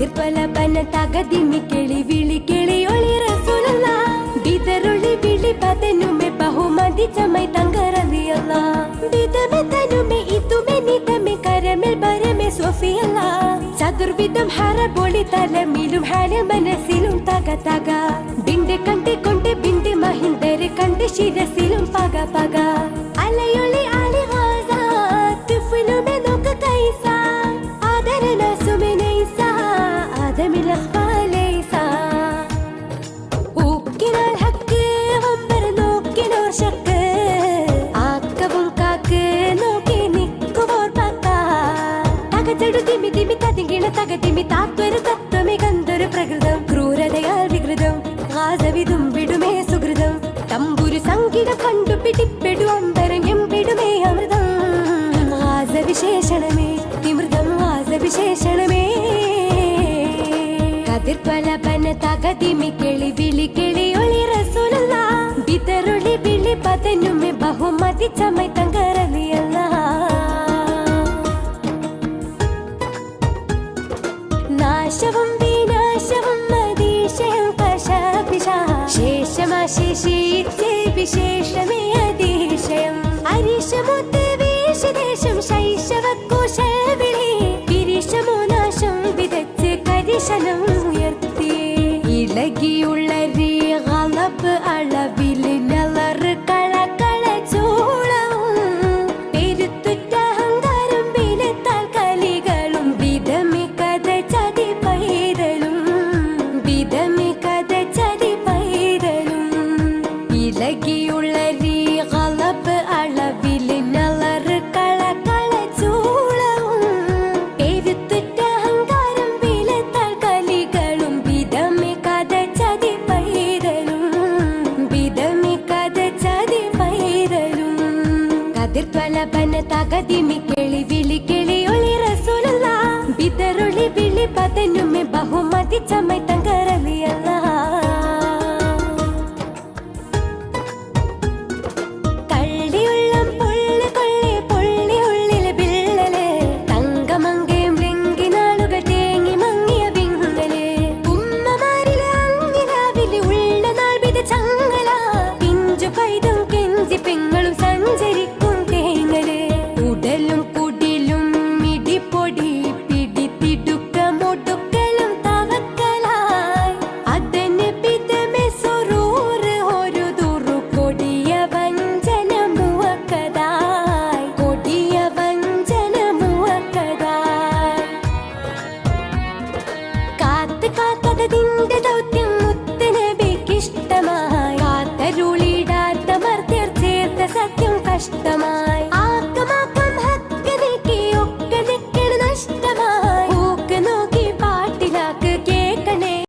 കതിർപ്പലപന തകതിമി കിളി വിളി കിളിയൊളി റസൂലല്ല ബിതറുളി വിളി പതനുമെ ബഹുമതി ചമൈ തങ്കറലിയല്ല ബിതമെ തനുമെ ഇതുമെ നിതമെ കരമൽ ബരമെ സോഫിയല്ല. ചതുർവിധം ഹറബൊളി തലമിലും ഹര മനസ്സിലും തക തക. ബിണ്ട് കണ്ടിക്കൊണ്ട് ബിണ്ടെ മഹിന്ദരെ കണ്ട് തകച്ചെടു തിമി തിമി തതിങ്കിണ തകതിമി താത്വരു തത്വമി കന്തൊരു പ്രകൃതം. ക്രൂരതയാൽ വികൃതം. ആസവിതും വിടുമേ സുഹൃതം തമ്പുരു സംഗീത കണ്ടു പിടിപ്പെടു അമ്പരം എമ്പിടുമേ അമൃതം. ആസവിശേഷണമേ തിമൃതം ആസവിശേഷണമേ. കതിർപ്പലപന തകതിമി കിളി വിളി കിളി ഒളി റസൂലല്ല ബിതറുളി വിളി പതനുമെ ബഹുമതി ചമൈ അതീശയം അരീശമൊത്ത് വീശദേശം തകതിമി കിളി വിളി കിളി ഒളി റസൂലല്ല ബിതറുളി വിളി പതനുമെ ബഹുമതി ചമൈ തങ്കറലിയല്ല தமா